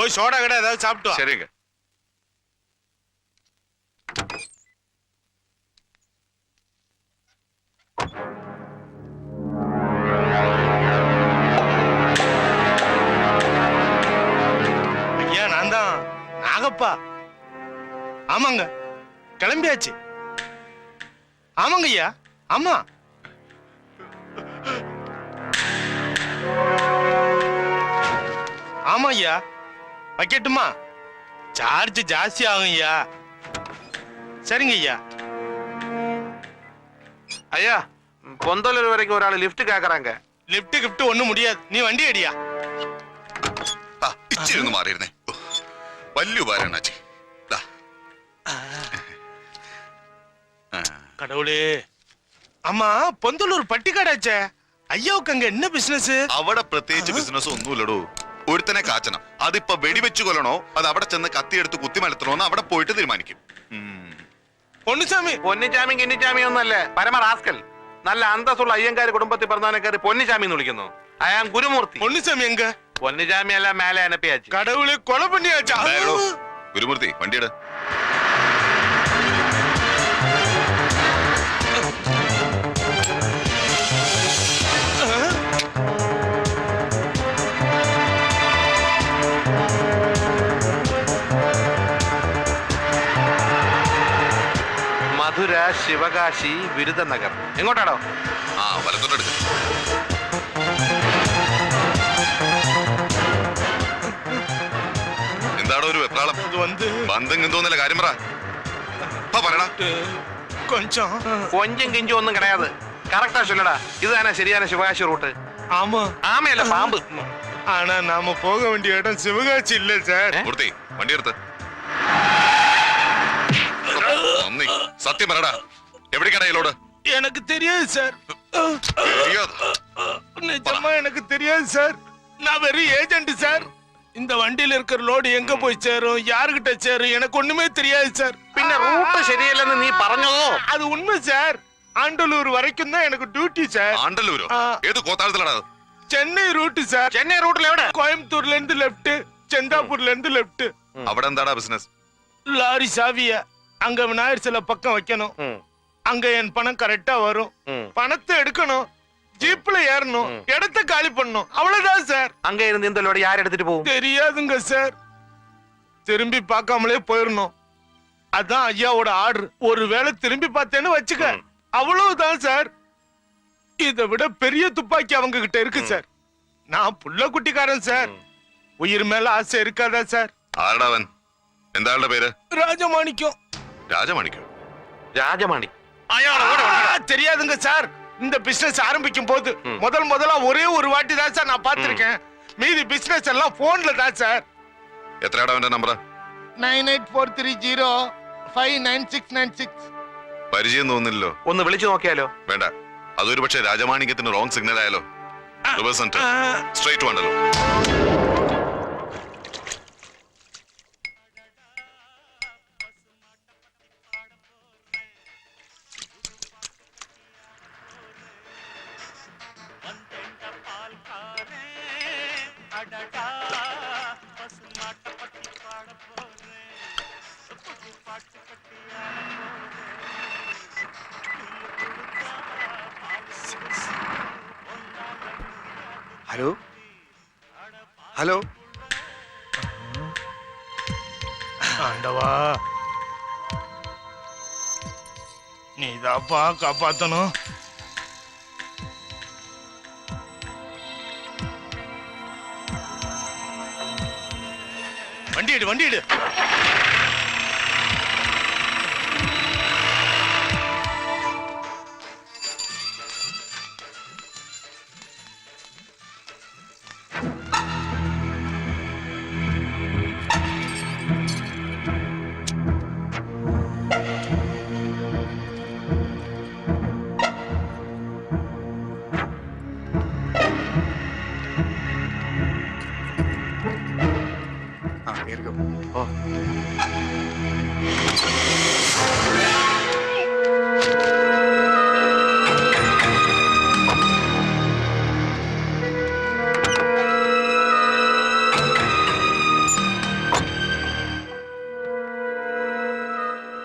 போய் சோடா கடை ஏதாவது சாப்பிட்டு. சரிங்க. ஐயா நான் தான் நாகப்பா. ஆமாங்க. கிளம்பியாச்சு. ஆமாங்க ஐயா. ஆமா. ஆமா ஐயா. வைக்கட்டுமா சார்ஜ் ஜாஸ்தி ஆகும் ஐயா சரிங்க ஐயா ஐயா பொந்தலூர் வரைக்கும் ஒரு ஆள் லிஃப்ட் கேக்குறாங்க லிஃப்ட் கிஃப்ட் ஒண்ணும் முடியாது நீ வண்டி அடியா ആ ഇച്ചിരി ഒന്ന് മാറിയിരുന്നേ ഓ, വലിയ ഉപകാരം അണ്ണാച്ചി ദാ. ആ, கடவுளே ஆமா பொந்தலூர் பட்டிக்காடாச்சே ஐயாவுக்கு அங்க என்ன பிசினஸ் അവിടെ പ്രത്യേകിച്ച് ബിസിനസ് ഒന്നുമില്ലടോ ഒരുത്തനെ കാച്ചണം. അതിപ്പോ വെടിവെച്ചു കൊല്ലണോ? അത് അവിടെ ചെന്ന് കത്തിയെടുത്ത് കുത്തിമലത്തണോ എന്ന് അവിടെ പോയിട്ട് തീരുമാനിക്കും. പൊന്നിച്ചാമി കിന്നിച്ചാമി ഒന്നല്ലേ പരമ റാസ്കൽ. നല്ല അന്തസ്സുള്ള അയ്യങ്കാര് കുടുംബത്തിൽ പിറന്നാനക്കാർ പൊന്നിച്ചാമി എന്ന് വിളിക്കുന്നു. അയാൾ ഗുരുമൂർത്തി. പൊന്നിച്ചാമി എങ്ക? പൊന്നിച്ചാമി അല്ല മേലെ അനപ്പിയാച്ചു കടവിളി കൊല പണിയാച്ചാ ഗുരുമൂർത്തി വണ്ടിയുടെ. മധുര ശിവകാശി ബിരുദ നഗർ എങ്ങോട്ടാണോ എന്താണോ ഒരു വെപ്രാളം? കാര്യം പറ. കൊഞ്ചോ. കൊഞ്ചും കിഞ്ചും ഒന്നും കിടയാതെ. കറക്റ്റാ ചൊല്ലടാ. ഇത് തന്നെ ശരിയാണ് ശിവകാശി റൂട്ട്. ആമയല്ല പാമ്പ്. ആണ് നാമ പോക വേണ്ടി ഏട്ടൻ ശിവകാശി ഇല്ല വണ്ടി എടുത്ത് നന്ദി സത്യം പറയടാ എവിടേക്കാണ് അയലോട് எனக்கு தெரியாது சார் தெரியாது. நிஜமா எனக்கு தெரியாது சார் நான் வெறும் ஏஜென்ட் சார் இந்த வண்டியில இருக்கிற லோடு எங்க போய் சேரும் யாருகிட்ட சேரும் எனக்கு ஒண்ணுமே தெரியாது சார் പിന്നെ റൂട്ട് ശരിയല്ലെന്ന് നീ പറഞ്ഞതോ அது உண்மை சார் ஆண்டலூர் வரைக்கும் தான் எனக்கு டியூட்டி சார் ആണ്ടല്ലൂരോ ആ. ഏത് കോത്താഴത്തിലാടാ അത്? சென்னை ரூட் சார் ചെന്നൈ റൂട്ടിൽ എവിടെ கோயம்புத்தூர்ல இருந்து லெஃப்ட் செந்தாப்பூர்ல இருந்து லெஃப்ட் അവിടെ എന്താടാ ബിസിനസ് லாரி சாவிய அங்க விநாயகர் சில பக்கம் வைக்கணும். அங்க என் பணம் கரெக்டா வரும். பணத்தை எடுக்கணும். ஜீப்ல ஏறணும். இடத்த காலி பண்ணும் அவ்வளவுதான் சார் அங்க இருந்து இந்த லோடு யார் எடுத்துட்டு போகும்? தெரியாதுங்க சார் திரும்பி பார்க்காமலே போயிடணும். அதான் ஐயாவோட ஆர்டர் ஒருவேளை திரும்பி பார்த்தேன்னு வச்சுக்க. அவ்வளவுதான் சார் இதை விட பெரிய துப்பாக்கி அவங்க கிட்ட இருக்கு சார் நான் புள்ள குட்டிக்காரன் சார் உயிர் மேல ஆசை இருக்காதா சார் ஆடா அவன் எந்த ஆளோட பேரு? ராஜமாணிக்கம். രാജമാണിക്കോ രാജമാണി ஆ, தெரியாதுங்க சார் இந்த பிசினஸ் ஆரம்பிக்கும் போது ம். முதல் முதலா ஒரே ஒரு வாட்டி தான் சார் நான் பார்த்திருக்கேன் மீதி பிசினஸ் எல்லாம் போன்ல தான் சார் എത്രയാടാ അവന്റെ number nine eight four three zero five nine six nine six പരിചയം തോന്നില്ലല്ലോ ഒന്ന് വിളിച്ചു നോക്കിയാലോ വേണ്ട അതൊരു പക്ഷേ രാജമാണിക്യത്തിന് റോങ് സിഗ്നൽ ആയാലോ റിവേഴ്സ് സെന്റർ സ്ട്രേറ്റ് വേണ്ടല്ലോ ஹலோ ஹலோ ஆண்டவா. நீ தாப்பா காப்பாத்தணும். வண்டி எடு வண்டி எடு. இருக்கும் ஓ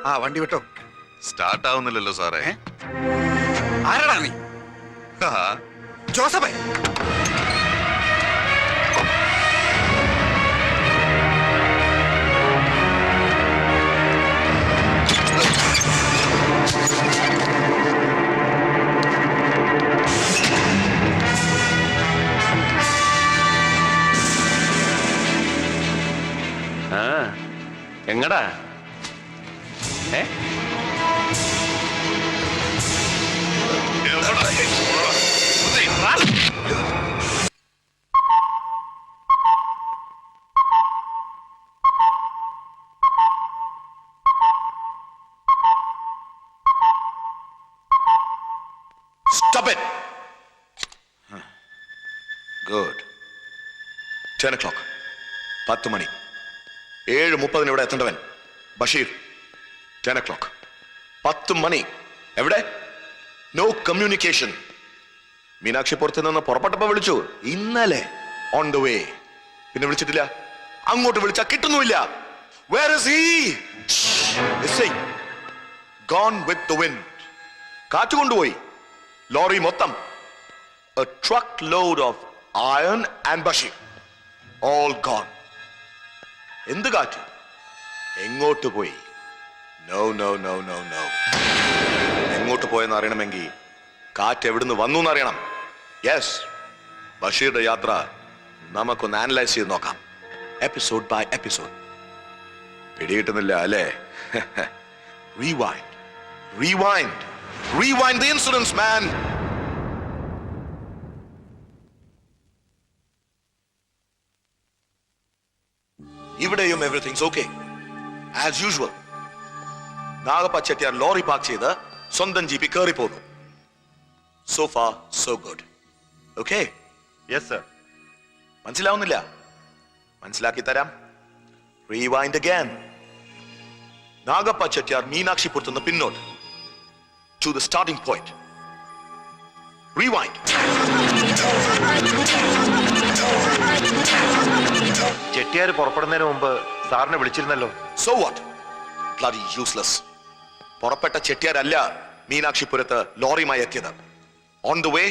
ആ വണ്ടി വിട്ടോ. സ്റ്റാർട്ട് ആവുന്നില്ലല്ലോ സാറേ ആരാടാ നീ? ജോസഫേ. എങ്ങടാ? ഏ? Stop it! Ten o'clock പത്ത് മണി. ഏഴ് മുപ്പതിന് ഇവിടെ എത്തേണ്ടവൻ. ബഷീർ ടെൻ ഒ ക്ലോക്ക് പത്ത് മണി. എവിടെ? നോ കമ്മ്യൂണിക്കേഷൻ മീനാക്ഷി പുറത്തു നിന്ന് പുറപ്പെട്ടപ്പോ വിളിച്ചു. ഇന്നലെ ഓൺ ദ വേ പിന്നെ വിളിച്ചിട്ടില്ല. അങ്ങോട്ട് വിളിച്ച കിട്ടുന്നുമില്ല. വേർ ഇസ് ഗോൺ വിത്ത് കാറ്റ് കൊണ്ടുപോയി. ലോറി മൊത്തം. A load of iron and bashir. All gone. എന്ത് കാറ്റ്? എങ്ങോട്ട് പോയി? No no no no no എങ്ങോട്ട് പോയെന്ന് അറിയണമെങ്കിൽ കാറ്റ് എവിടുന്ന് വന്നു എന്നറിയണം. യെസ് ബഷീറുടെ യാത്ര നമുക്കൊന്ന് ആനലൈസ് ചെയ്ത് നോക്കാം. എപ്പിസോഡ് ബൈ എപ്പിസോഡ് പിടികിട്ടുന്നില്ല അല്ലേ? Rewind rewind rewind the incidents man ഇവിടെയും everything's okay as usual Nagappa Chettiar lorry park ചെയ്ത് സ്വന്തം ജീപ്പി കയറി പോന്നു so far so good okay yes sir മനസ്സിലാവുന്നില്ല? മനസ്സിലാക്കി തരാം. റീവൈൻഡ് അഗാൻ നാഗപ്പ ചെട്ടിയാർ മീനാക്ഷിപുരത്ത് നിന്ന് പിന്നോട്ട്. To the starting point rewind Chettiar പുറപ്പെടുന്നതിന് മുമ്പ് സാറിനെ വിളിച്ചിരുന്നല്ലോ? സോ വാട്ട് യൂസ്ലെസ് പുറപ്പെട്ട ചെട്ടിയാരല്ല മീനാക്ഷിപുരത്ത് ലോറിയുമായി എത്തിയത്. On the way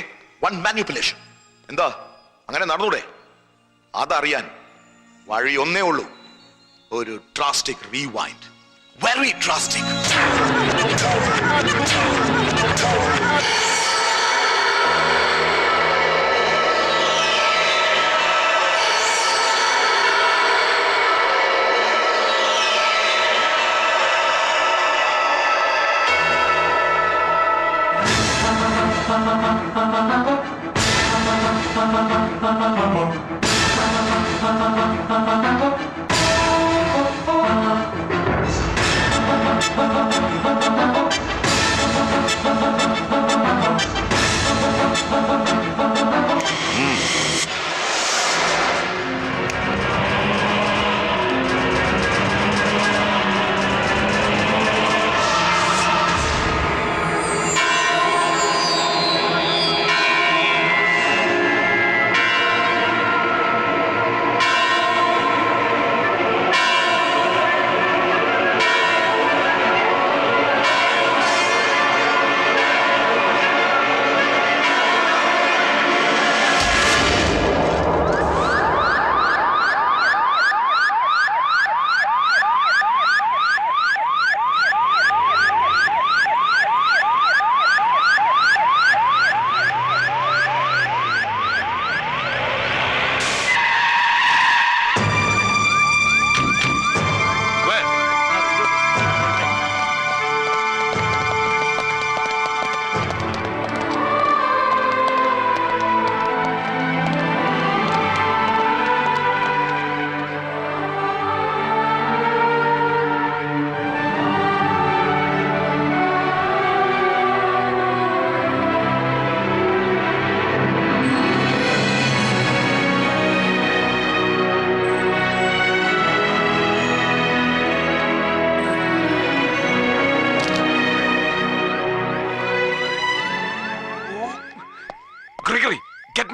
one manipulation എന്താ? അങ്ങനെ നടന്നൂടെ? അതറിയാൻ വഴി ഒന്നേ ഉള്ളൂ. ഒരു drastic rewind very drastic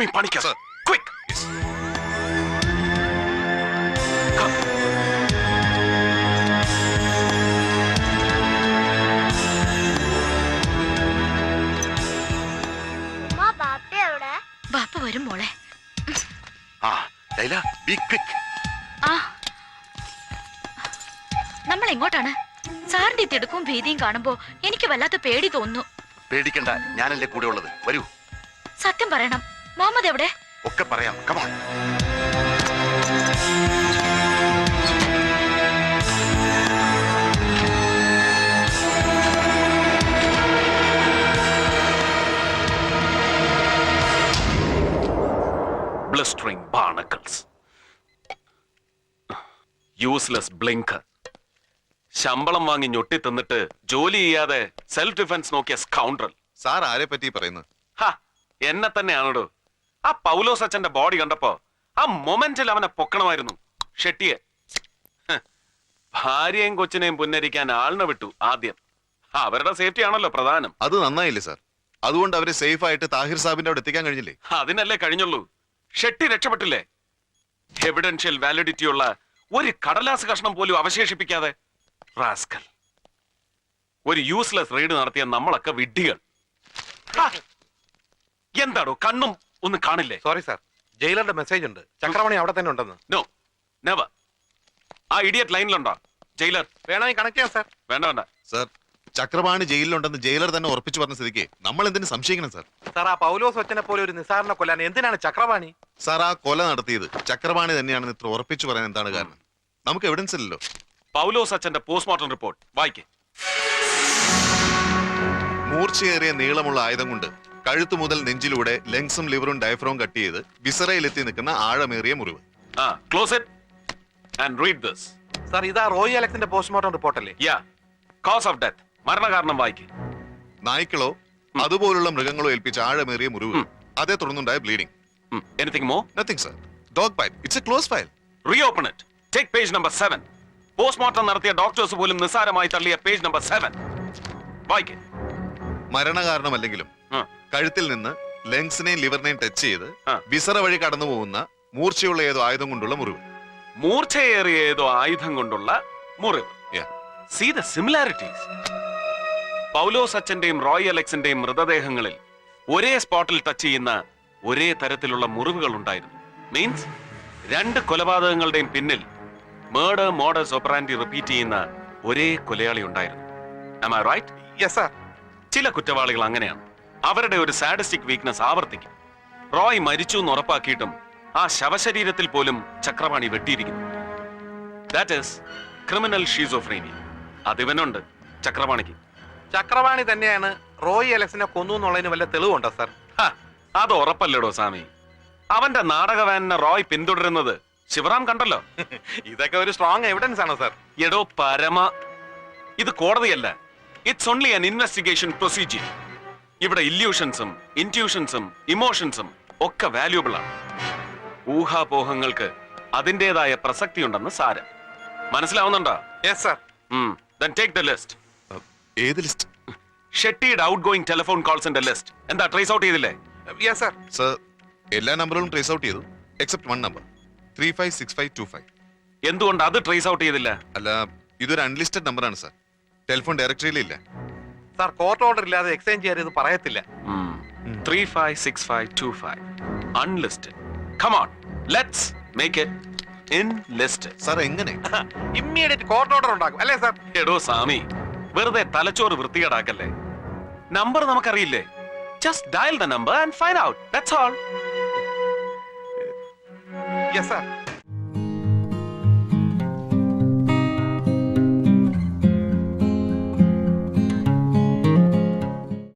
me Panika. Sir. Quick. Yes. Come. ബാപ്പ വരും മോളെ ആ ലൈല ബി ക്വിക്ക് ആ നമ്മൾ എങ്ങോട്ടാണ് സാറിന്റെ തിടുക്കും ഭീതിയും കാണുമ്പോ എനിക്ക് വല്ലാത്ത പേടി തോന്നുന്നു പേടിക്കണ്ട ഞാനല്ലേ കൂടെ ഉള്ളത് വരൂ സത്യം പറയണം മുഹമ്മദ് എവിടെ? ഒക്കെ പറയാം. Come on blistering barnacles useless blinker ശമ്പളം വാങ്ങി ഞൊട്ടി തിന്നിട്ട് ജോലി ചെയ്യാതെ സെൽഫ് ഡിഫൻസ് നോക്കിയ സ്കൗണ്ടറൽ സാർ ആരെ പറ്റി പറയുന്നു? എന്നെ തന്നെയാണോടോ. ആ പൗലോസ് അച്ഛന്റെ ബോഡി കണ്ടപ്പോ ആ മൊമെന്റിൽ അവനെ പൊക്കണമായിരുന്നു. ഷെട്ടിയെ. ഭാര്യയും കൊച്ചിനെയും പുന്നരിക്കാൻ ആളിനെ വിട്ടു ആദ്യം. അവരുടെ സേഫ്റ്റി ആണല്ലോ പ്രധാനം. അത് നന്നായില്ലേ സാർ? അതുകൊണ്ട് അവരെ സേഫ് ആയിട്ട് താഹിർ സാബിന്റെ അവിടെ എത്തിക്കാൻ കഴിഞ്ഞില്ലേ? അതിനല്ലേ കഴിഞ്ഞുള്ളൂ. ഷെട്ടി രക്ഷപ്പെട്ടില്ലേ? എവിഡൻഷ്യൽ വാലിഡിറ്റി ഉള്ള ഒരു കടലാസ് കഷ്ണം പോലും അവശേഷിപ്പിക്കാതെ. റാസ്കൽ. ഒരു യൂസ്ലെസ് റെയ്ഡ് നടത്തിയ നമ്മളൊക്കെ വിഡ്ഢികൾ. എന്താണോ എന്താടോ കണ്ണും ഒന്ന് കാണില്ലേ? സോറി സാർ ജയിലറുടെ മെസ്സേജ് ഉണ്ട്. ചക്രമണി അവിടെ തന്നെ ഉണ്ടെന്ന്. നോ നെവർ ആ ഇഡിയറ്റ് ലൈനിലുണ്ടോ ജയിലർ. വേണമെങ്കിൽ കണക്ട് ചെയ്യാം സാർ വേണ്ട വേണ്ട. സാർ ചക്രപാണി ജയിലിലുണ്ടെന്ന് ജയിലർ തന്നെ ഉറപ്പിച്ചു പറഞ്ഞ സ്ഥിതിക്ക് നമ്മൾ എന്തിനു സംശയിക്കണം സാർ സാർ ആ പൗലോസ് ഒച്ചനെ പോലെ ഒരു നിസാരണ കൊല്ലാൻ എന്തിനാണ് ചക്രപാണി? സാർ ആ കൊല നടത്തിയത് ചക്രപാണി തന്നെയാണെന്ന് ഇത്ര ഉറപ്പിച്ചു പറയാൻ എന്താണ് കാരണം? നമുക്ക് എവിഡൻസ് ഇല്ലല്ലോ. പൗലോസ് അച്ഛന്റെ പോസ്റ്റ്മോർട്ടം റിപ്പോർട്ട് വായിക്കേ. മൂർച്ചയേറിയ നീളമുള്ള ആയുധം കൊണ്ട് കഴുത്തു മുതൽ നെഞ്ചിലൂടെ ലെങ്സും ലിവറും ഡയഫ്രോം കട്ട് ചെയ്ത് വിസറയിലെത്തി നിൽക്കുന്ന ആഴമേറിയ മുറിവ്. ആ close it and read this sir ഇതാ റോയി അലക്സിന്റെ പോസ്റ്റ്മോർട്ടം റിപ്പോർട്ടല്ലേ? യാ കോസ് ഓഫ് ഡെത്ത് മരണകാരണം വായിക്കേ. നായ്ക്കളോ അതുപോലുള്ള മൃഗങ്ങളോ ഏൽപ്പിച്ച ആഴമേറിയ മുറിവ് അതേ തുടർന്നുണ്ടായ bleeding anything more nothing sir dog it's a close file reopen it take page number seven postmortem നടത്തിയ ഡോക്ടേഴ്സ് പോലും നിസ്സാരമായി തള്ളിയ പേജ് നമ്പർ സെവൻ വായിക്കേ. മരണകാരണമല്ലെങ്കിലും. കഴുത്തിൽ നിന്ന് ലങ്സിനെയും ലിവറിനെയും ടച്ച് ചെയ്ത് ആ. വിസറ വഴി കടന്നു പോകുന്ന മൂർച്ചയുള്ള ഏതോ ആയുധം കൊണ്ടുള്ള മുറിവ്. മൂർച്ചയേറിയ ഏതോ ആയുധം കൊണ്ടുള്ള മുറിവ്. Yeah. See the similarities Paulo സച്ചന്റെയും Roy അലക്സിന്റെയും മൃതദേഹങ്ങളിൽ ഒരേ സ്പോട്ടിൽ ടച്ച് ചെയ്യുന്ന ഒരേ തരത്തിലുള്ള മുറിവുകൾ ഉണ്ടായിരുന്നു. മീൻസ് രണ്ട് കൊലപാതകങ്ങളുടെയും പിന്നിൽ മേഡർ മോഡസ് ഓപ്പറാൻഡി റിപ്പീറ്റ് ചെയ്യുന്ന ഒരേ കൊലയാളി ഉണ്ടായിരുന്നു. Am I right? Yes sir ചില കുറ്റവാളികൾ അങ്ങനെയാണ്. അവരുടെ ഒരു സാഡിസ്റ്റിക് വീക്ക്നെസ് ആവർത്തിക്കും. റോയ് മരിച്ചു എന്ന് ഉറപ്പാക്കിയിട്ടും ആ ശവശരീരത്തിൽ പോലും ചക്രപാണി വെട്ടിയിരിക്കുന്നു. ദാറ്റ് ഈസ് ക്രിമിനൽ ഷീസോഫ്രീനിയ അതിവനുണ്ട് ചക്രപാണിക്ക്. ചക്രവാണി തന്നെയാണ് റോയ് അലക്സിനെ കൊന്നു എന്നുള്ളതിന് വല്ല തെളിവുണ്ടോ സാർ? ഹ, അത് ഉറപ്പല്ലടോ സ്വാമി. അവന്റെ നാടക വാനിനെ റോയ് പിന്തുടരുന്നത് ശിവറാം കണ്ടല്ലോ. ഇതൊക്കെ ഒരു സ്ട്രോങ് എവിഡൻസ് ആണ് സാർ. എടോ പരമ. ഇത് കോടതിയല്ല. It's only an investigation procedure ഇവിടെ ഇല്യൂഷൻസും ഇന്റ്യൂഷൻസും ഇമോഷൻസും ഒക്കെ വാല്യൂബിൾ ആണ്. ഊഹാപോഹങ്ങൾക്ക് അതിന്റെതായ പ്രസക്തിയുണ്ടെന്ന് സാരം. മനസ്സിലാവുന്നുണ്ടോ? Yes sir then take the list ഏത് ലിസ്റ്റ് ഷെട്ടിയുടെ ഔട്ട് ഗോയിങ് ടെലിഫോൺ കോൾസിന്റെ ലിസ്റ്റ് എന്താ ട്രേസ് ഔട്ട് ചെയ്തില്ലേ? യെസ് സർ സർ എല്ലാ നമ്പറുകളും ട്രേസ് ഔട്ട് ചെയ്തു except one number three five six five two five എന്തുകൊണ്ട് അത് ട്രേസ് ഔട്ട് ചെയ്തില്ല? അല്ല ഇതൊരു അൺലിസ്റ്റഡ് നമ്പറാണ് സർ ടെലിഫോൺ ഡയറക്ടറിയിലില്ല സാർ കോർട്ട് ഓർഡർ ഇല്ലാതെ എക്സ്ചേഞ്ച് ചെയ്യാൻ ഇത് പറയത്തില്ല. Three five six five two five unlisted come on let's make it in list sir എങ്ങനെ? ഇമ്മീഡിയറ്റ് കോർട്ട് ഓർഡർ ഉണ്ടാക്കും. അല്ലേ സാർ? എടോ സാമി വെറുതെ തലച്ചോറ് വൃത്തികേടാക്കല്ലേ? Number നമുക്കറിയില്ലേ? Just dial the number and find out that's all yes sir